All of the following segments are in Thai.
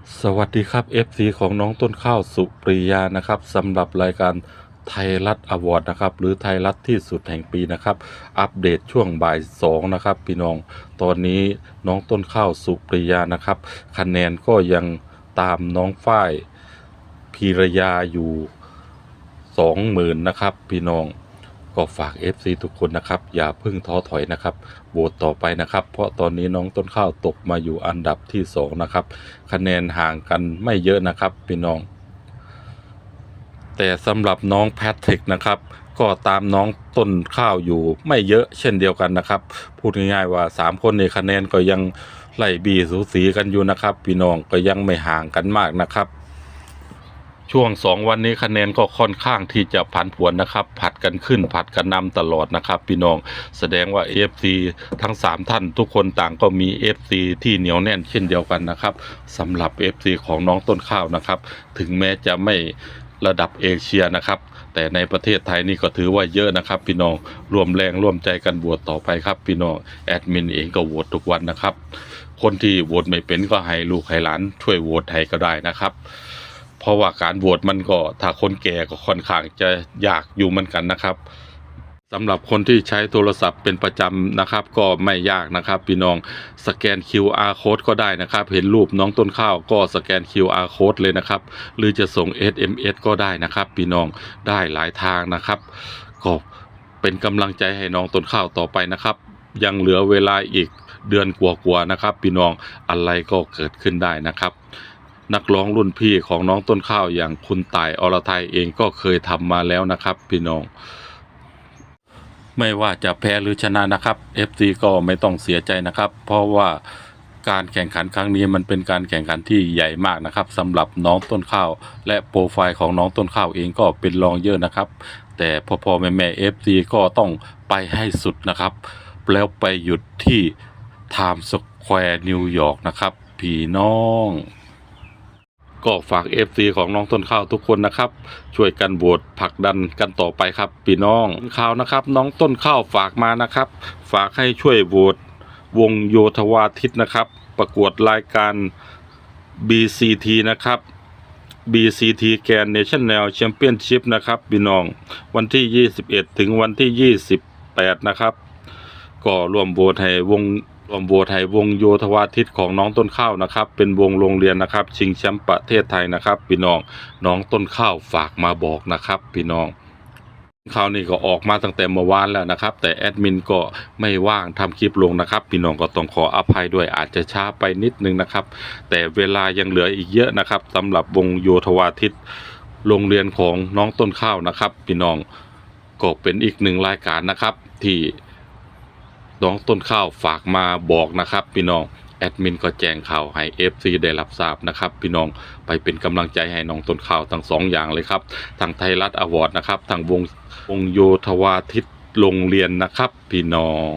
สวัสดีครับ FC ของน้องต้นข้าวสุปริยานะครับสำหรับรายการไทยรัฐอวอร์ดนะครับหรือไทยรัฐที่สุดแห่งปีนะครับ อัปเดตช่วงบ่ายสองนะครับพี่น้องตอนนี้น้องต้นข้าวสุปริยานะครับ คะแนนก็ยังตามน้องฝ้ายพีรยาอยู่สองหมื่นนะครับพี่น้อง ก็ฝาก FC ทุกคนนะครับ อย่าเพิ่งท้อถอยนะครับโหวตต่อไปนะครับ เพราะตอนนี้น้องต้นข้าวตกมาอยู่อันดับที่สองนะครับ คะแนนห่างกันไม่เยอะนะครับพี่น้อง แต่สำหรับน้องแพทริกนะครับ ก็ตามน้องต้นข้าวอยู่ไม่เยอะเช่นเดียวกันนะครับ พูดง่ายๆว่า 3 คนในคะแนนก็ยังไล่บีสูสีกันอยู่นะครับ พี่น้องก็ยังไม่ห่างกันมากนะครับ ช่วงสองวันนี้คะแนนก็ค่อนข้างที่จะผันผวนนะครับ ผัดกันขึ้นผัดกันนำตลอดนะครับ พี่น้องแสดงว่า FC ทั้ง 3 ท่านทุกคนต่างก็มี FC ที่เหนียวแน่นเช่นเดียวกันนะครับสำหรับ FC ของน้องต้นข้าวนะครับ ถึงแม้จะไม่ระดับเอเชียนะครับ แต่ในประเทศไทยนี่ก็ถือว่าเยอะนะครับ พี่น้องรวมแรงร่วมใจกันบวชต่อไปครับ พี่น้องแอดมินเองก็โหวตทุกวันนะครับ คนที่โหวตไม่เป็นก็ให้ลูกให้หลานช่วยโหวตให้ก็ได้นะครับ เพราะว่าการโหวตมันก็ถ้าคนแก่ก็ค่อนข้างจะอยากอยู่เหมือนกันนะครับสำหรับคนที่ใช้โทรศัพท์เป็นประจำนะครับ ก็ไม่ยากนะครับ พี่น้องสแกน QR code ก็ได้นะครับ เห็นรูปน้องต้นข้าวก็สแกน QR code เลยนะครับ หรือจะส่ง SMS ก็ได้นะครับ พี่น้องได้หลายทางนะครับ ก็เป็นกำลังใจให้น้องต้นข้าวต่อไปนะครับ ยังเหลือเวลาอีกเดือนกว่าๆนะครับ พี่น้องอะไรก็เกิดขึ้นได้นะครับ นักร้องรุ่นพี่ของน้องต้นข้าวอย่างคุณต่ายอรไทยเองก็เคยทำมาแล้วนะครับ พี่น้อง ไม่ว่าจะแพ้หรือชนะนะครับ FC ก็ไม่ต้องเสียใจนะครับ เพราะว่าการแข่งขันครั้งนี้มันเป็นการแข่งขันที่ใหญ่มากนะครับสำหรับน้องต้นข้าว และโปรไฟล์ของน้องต้นข้าวเองก็เป็นรองเยอะนะครับ แต่พอพอแม่แม่ FC ก็ต้องไปให้สุดนะครับ แล้วไปหยุดที่ไทม์สแควร์นิวยอร์กนะครับ พี่น้อง ก็ฝาก FC ของน้องต้นข้าวทุกคนนะครับ ช่วยกันโหวตผลักดันกันต่อไปครับพี่น้องข่าวนะครับ น้องต้นข้าวฝากมานะครับ ฝากให้ช่วยโหวตวงโยธวาทิตนะครับ ประกวดรายการ BCT นะครับ BCT Grand National Championship นะครับพี่น้องวันที่ 21 ถึงวันที่ 28 นะครับ ก็ร่วมโหวตให้วง ร่วมโหวตให้วงโยธวาทิตของน้องต้นข้าวนะครับ เป็นวงโรงเรียนนะครับ ชิงแชมป์ประเทศไทยนะครับ พี่น้องน้องต้นข้าวฝากมาบอกนะครับ พี่น้องข่าวนี้ก็ออกมาตั้งแต่เมื่อวานแล้วนะครับ แต่แอดมินก็ไม่ว่างทำคลิปลงนะครับพี่น้องก็ต้องขออภัยด้วยอาจจะช้าไปนิดนึงนะครับ แต่เวลายังเหลืออีกเยอะนะครับสำหรับวงโยธวาทิตโรงเรียนของน้องต้นข้าวนะครับ พี่น้องก็เป็นอีกหนึ่งรายการนะครับที่ น้องต้นข้าวฝากมาบอกนะครับ พี่น้องแอดมินก็แจ้งข่าวให้ FC ได้รับทราบนะครับ พี่น้องไปเป็นกำลังใจให้น้องต้นข้าวทั้งสองอย่างเลยครับทางไทยรัฐอวอร์ดนะครับทางวงวงโยธวาทิตโรงเรียนนะครับ พี่น้อง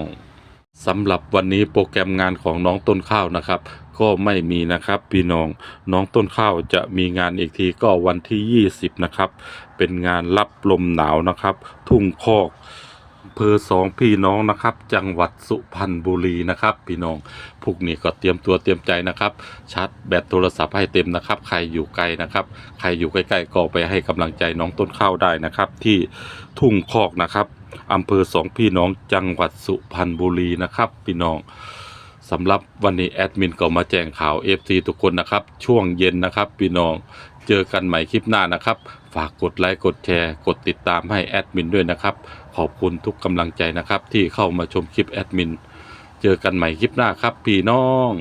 สำหรับวันนี้โปรแกรมงานของน้องต้นข้าวนะครับ ก็ไม่มีนะครับ พี่น้องน้องต้นข้าวจะมีงานอีกทีก็วันที่ 20 นะครับ เป็นงานรับลมหนาวนะครับ ทุ่งคอกำเภอสองพี่น้องนะครับ จังหวัดสุพรรณบุรีนะครับ พี่น้องพวกนี้ก็เตรียมตัวเตรียมใจนะครับชาร์จแบตโทรศัพท์ให้เต็มนะครับ ใครอยู่ไกลนะครับ ใครอยู่ใกล้ๆก็ไปให้กำลังใจน้องต้นข้าวได้นะครับ ที่ทุ่งคอกนะครับอำเภอสองพี่น้องจังหวัดสุพรรณบุรีนะครับ พี่น้องสำหรับวันนี้แอดมินก็มาแจ้งข่าว FC ทุกคนนะครับ ช่วงเย็นนะครับ พี่น้อง เจอกันใหม่คลิปหน้านะครับ ฝากกดไลค์กดแชร์ กดติดตามให้แอดมินด้วยนะครับ ขอบคุณทุกกำลังใจนะครับ ที่เข้ามาชมคลิปแอดมิน เจอกันใหม่คลิปหน้าครับพี่น้อง